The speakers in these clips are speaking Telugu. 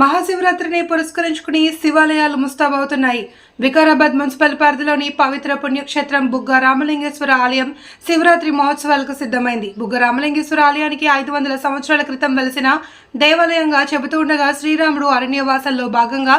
మహాశివరాత్రిని పురస్కరించుకుని శివాలయాలు ముస్తాబవుతున్నాయి. వికారాబాద్ మున్సిపల్ పరిధిలోని పవిత్ర పుణ్యక్షేత్రం బుగ్గ రామలింగేశ్వర ఆలయం శివరాత్రి మహోత్సవాలకు సిద్ధమైంది. బుగ్గ రామలింగేశ్వర ఆలయానికి ఐదు వందల సంవత్సరాల క్రితం వెలిసిన దేవాలయంగా చెబుతూ ఉండగా శ్రీరాముడు అరణ్యవాసంలో భాగంగా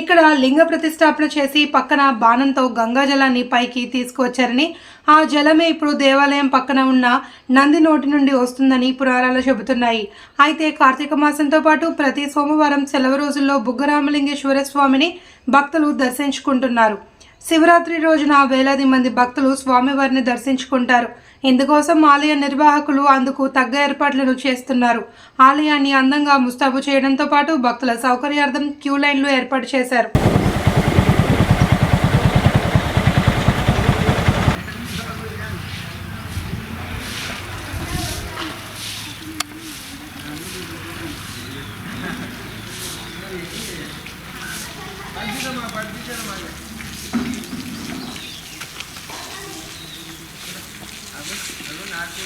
ఇక్కడ లింగ ప్రతిష్టాపన చేసి పక్కన బాణంతో గంగాజలాన్ని పైకి తీసుకువచ్చారని ఆ జలమే ఇప్పుడు దేవాలయం పక్కన ఉన్న నంది నోటి నుండి వస్తుందని పురాణాలు చెబుతున్నాయి. అయితే కార్తీక మాసంతో పాటు ప్రతి సోమవారం సెలవు రోజుల్లో బుగ్గరామలింగేశ్వర స్వామిని భక్తులు దర్శించుకుంటున్నారు. శివరాత్రి రోజున వేలాది మంది భక్తులు స్వామివారిని దర్శించుకుంటారు. ఇందుకోసం ఆలయ నిర్వాహకులు అందుకు తగ్గ ఏర్పాట్లను చేస్తున్నారు. ఆలయాన్ని అందంగా ముస్తాబు చేయడంతో పాటు భక్తుల సౌకర్యార్థం క్యూ లైన్లు ఏర్పాటు చేశారు. పడిద్దమ్మా పడిద్దమ్మా అవి అవి నాకు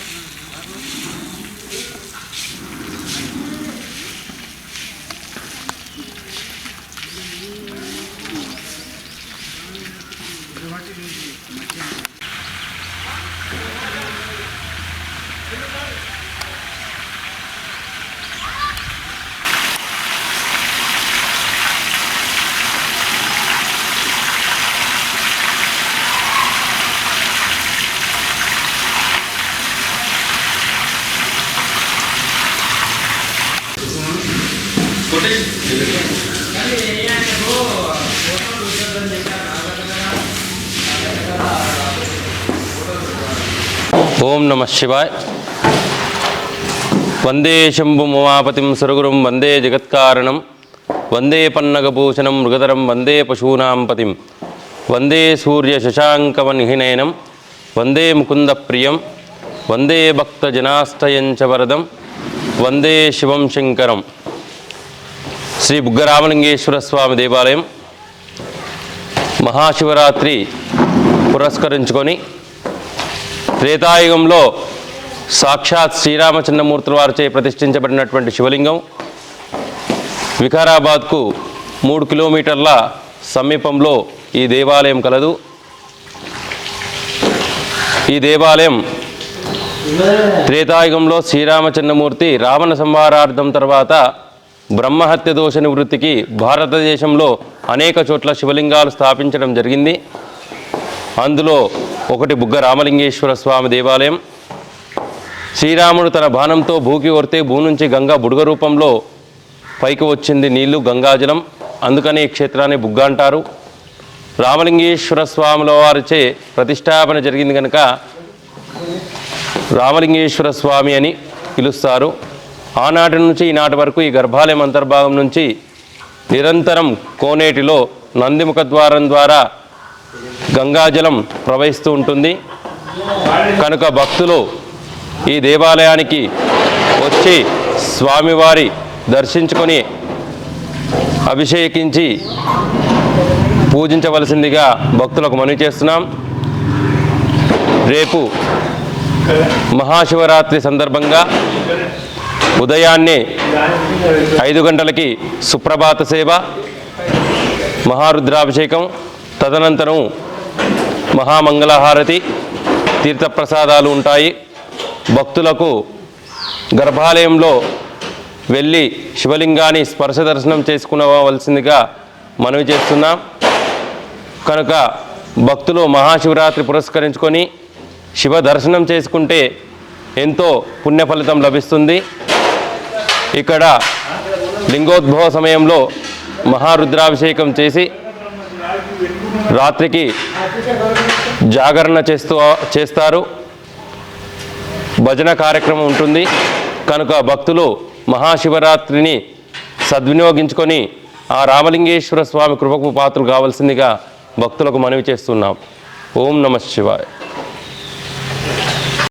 ఓం నమ శివాయ్. వందే శంభు ఉమాపతిం సురగురుం వందే జగత్కారణం వందే పన్నగభూషణం మృగధరం వందే పశూనాం పతిం వందే సూర్య శశాంకవనిహినయనం వందే ముకుంద ప్రియం వందే భక్తజనాశ్రయం చ వరదం వందే శివం శంకరం. శ్రీ బుగ్గరామలింగేశ్వర స్వామి దేవాలయం మహాశివరాత్రి పురస్కరించుకొని త్రేతాయుగంలో సాక్షాత్ శ్రీరామచంద్రమూర్తుల వారిచే ప్రతిష్ఠించబడినటువంటి శివలింగం వికారాబాద్కు మూడు కిలోమీటర్ల సమీపంలో ఈ దేవాలయం కలదు. ఈ దేవాలయం త్రేతాయుగంలో శ్రీరామచంద్రమూర్తి రావణ సంహారార్థం తర్వాత బ్రహ్మహత్య దోష నివృత్తికి భారతదేశంలో అనేక చోట్ల శివలింగాలు స్థాపించడం జరిగింది. అందులో ఒకటి బుగ్గ రామలింగేశ్వర స్వామి దేవాలయం. శ్రీరాముడు తన బాణంతో భూకి కొడితే భూ నుంచి గంగా బుడుగ రూపంలో పైకి వచ్చింది నీళ్ళు గంగాజలం అందుకని ఈ క్షేత్రాన్ని బుగ్గ అంటారు. రామలింగేశ్వర స్వాముల వారిచే ప్రతిష్టాపన జరిగింది కనుక రామలింగేశ్వర స్వామి అని పిలుస్తారు. ఆనాటి నుంచి ఈనాటి వరకు ఈ గర్భాలయం అంతర్భాగం నుంచి నిరంతరం కోనేటిలో నందిముఖ ద్వారం ద్వారా గంగాజలం ప్రవహిస్తూ ఉంటుంది. కనుక భక్తులు ఈ దేవాలయానికి వచ్చి స్వామివారి దర్శించుకొని అభిషేకించి పూజించవలసిందిగా భక్తులకు మనవి చేస్తున్నాం. రేపు మహాశివరాత్రి సందర్భంగా ఉదయాన్నే ఐదు గంటలకి సుప్రభాత సేవ మహారుద్రాభిషేకం తదనంతరం మహామంగళహారతి తీర్థప్రసాదాలు ఉంటాయి. భక్తులకు గర్భాలయంలో వెళ్ళి శివలింగాన్ని స్పర్శ దర్శనం చేసుకునవలసిందిగా మనవి చేస్తున్నాం. కనుక భక్తులు మహాశివరాత్రి పురస్కరించుకొని శివ దర్శనం చేసుకుంటే ఎంతో పుణ్య ఫలితం లభిస్తుంది. ఇక్కడ లింగోద్భవ సమయంలో మహారుద్రాభిషేకం చేసి రాత్రికి జాగరణ చేస్తూ చేస్తారు. భజన కార్యక్రమం ఉంటుంది. కనుక భక్తులు మహాశివరాత్రిని సద్వినియోగించుకొని ఆ రామలింగేశ్వర స్వామి కృపకు పాత్రలు కావాల్సిందిగా భక్తులకు మనవి చేస్తున్నాం. ఓం నమ శివాయ.